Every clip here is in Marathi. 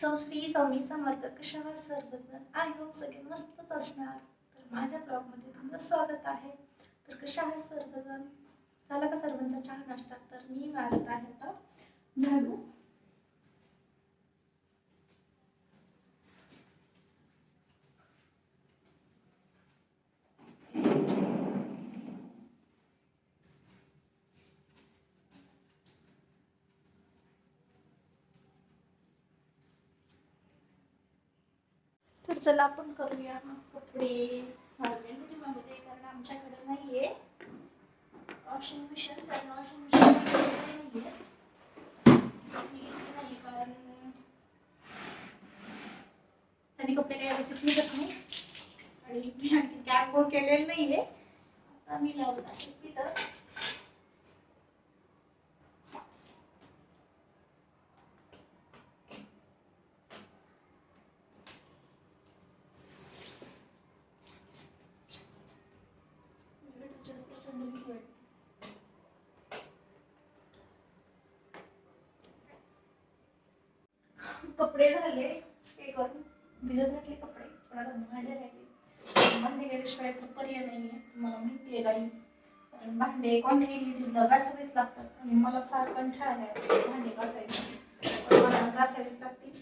सौ श्री स्वामी समर्थ कशा सर्वजण आय होप सगळे मस्तच असणार. तर माझ्या ब्लॉगमध्ये तुमचं स्वागत आहे. तर कशा आहेत सर्वजण? झाला का सर्वांचा चहा नाश्ता? तर मी मारत आहे आता. झाडू. तर चला आपण करूया कपडे वाळवे म्हणजे मध्ये कारण आमच्याकडे नाहीये. वॉशिंग मशीन कारण वॉशिंग मशीन नाहीये. मी कारण त्यांनी कपडे काही व्यवस्थित निघत नाही. आणि मी आणखी कॅब वर केलेलं नाहीये. आता मी लावत आहे तिथं. कपडे झाले ते करून भिजत घातले कपडे. पण आता भांडे राहिले. भांडे गेल्याशिवाय तर पर्याय नाहीये. मला माहिती आहे काही कारण भांडे कोणत्याही लेडीजला घासावीच लागतात. आणि मला फार कंठाळ आहे भांडे घासायचे मला घासावीच लागतील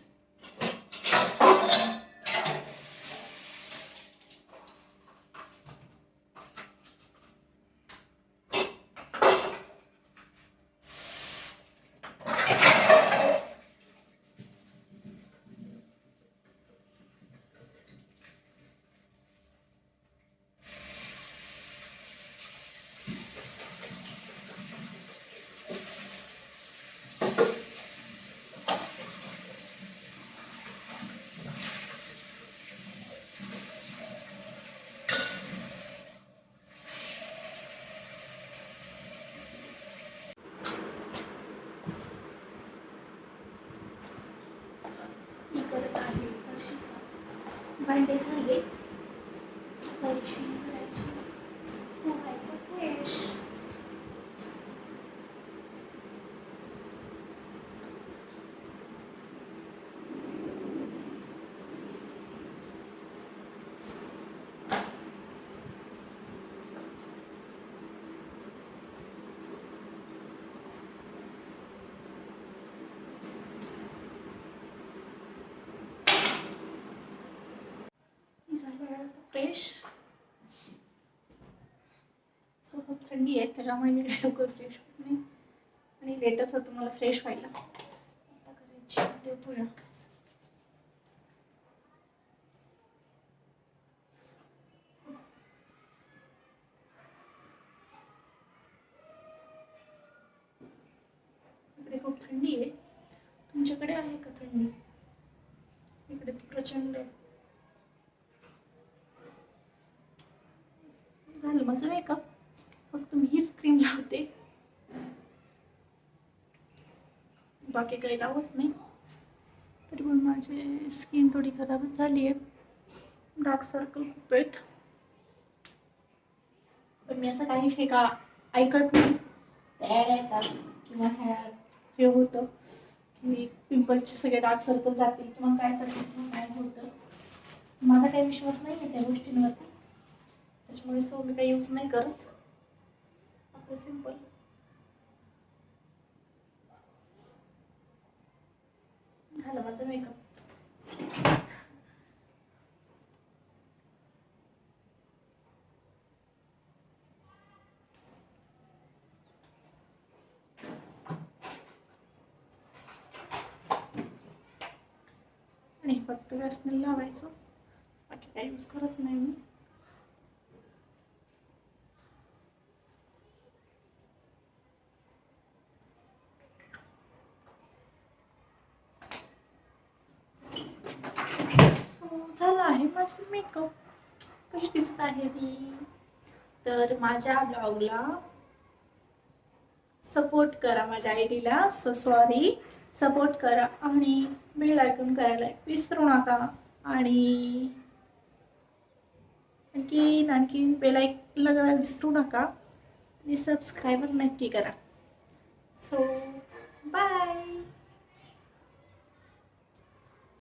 मी करत आहे फरशी साफ. भांडे झाले फरशी करायची पोहायचं फ्रेश झालं फ्रेश सो खूप थंडी आहे. त्याच्यामुळे मी काही लवकर फ्रेश होत नाही आणि लेटच होतं मला फ्रेश व्हायला आता करायची देवपूजा इकडे खूप थंडी आहे तुमच्याकडे आहे का थंडी? इकडे प्रचंड आहे. झालं माझं मेकअप फक्त मी हीच क्रीम लावते. बाकी काही लावत नाही. तरी पण माझी स्किन थोडी खराबच झाली आहे. डार्क सर्कल खूप आहेत. पण मी असं काही फेका ऐकत नाही. ॲड येतात किंवा ह्या हे होतं. की पिंपल्सचे सगळे डार्क सर्कल जातील किंवा काय जातील किंवा काय होतं. माझा काही विश्वास नाही आहे त्या गोष्टींवरती. त्याच्यामुळे सो मी काही यूज नाही करत. आपलं सिंपल झालं माझं मेकअप आणि फक्त व्यसनेल लावायचं. बाकी काही यूज करत नाही मी. झालं आहे माझं मेकअप कशी दिसत आहे मी तर माझ्या ब्लॉगला सपोर्ट करा माझ्या आय डीला सो सॉरी सपोर्ट करा आणि बेल ऐकून करायला विसरू नका. आणि आणखीन आणखीन बेल आयकॉनला करायला विसरू नका. आणि सबस्क्रायबर नक्की करा. So bye